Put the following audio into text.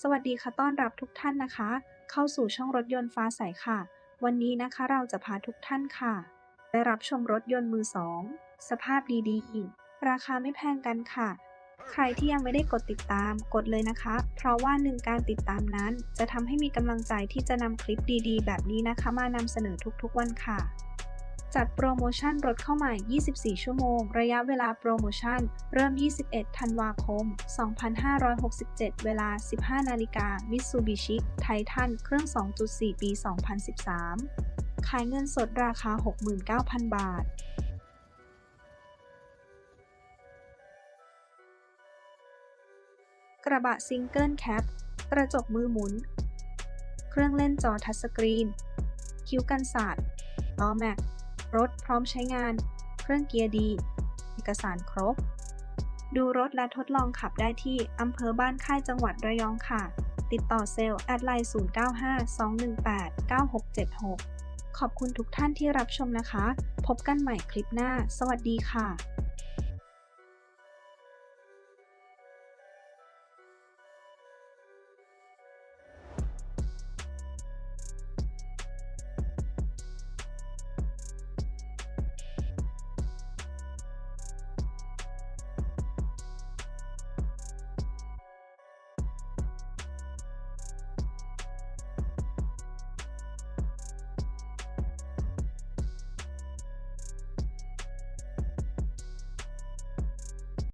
สวัสดีค่ะต้อนรับทุกท่านนะคะ เข้าสู่ช่องรถยนต์ฟ้าใสค่ะ วันนี้นะคะเราจะพาทุกท่านค่ะ ได้รับชมรถยนต์มือสองสภาพดีๆ ราคาไม่แพงกันค่ะ ใครที่ยังไม่ได้กดติดตามกดเลยนะคะ เพราะว่าหนึ่งการติดตามนั้น จะทำให้มีกำลังใจที่จะนำคลิปดีๆ แบบนี้นะคะ มานำเสนอทุกๆวันค่ะ จัดโปรโมชั่นรถเข้าใหม่ 24 ชั่วโมง ระยะเวลาโปรโมชั่น เริ่ม 21 ธันวาคม 2567 เวลา 15 นาฬิกา Mitsubishi Titan เครื่อง 2.4 ปี 2013 ขายเงินสดราคา 69,000 บาทกระบะซิงเกิลแคป กระจกมือหมุน เครื่องเล่นจอทัชสกรีน คิ้วกันศาสตร์ล้อแม็ก รถพร้อมใช้งาน เครื่องเกียร์ดี เอกสารครบ ดูรถและทดลองขับได้ที่อำเภอบ้านค่ายจังหวัดระยองค่ะ ติดต่อเซลล์แอดไลน์ 0952189676 ขอบคุณทุกท่านที่รับชมนะคะ พบกันใหม่คลิปหน้า สวัสดีค่ะ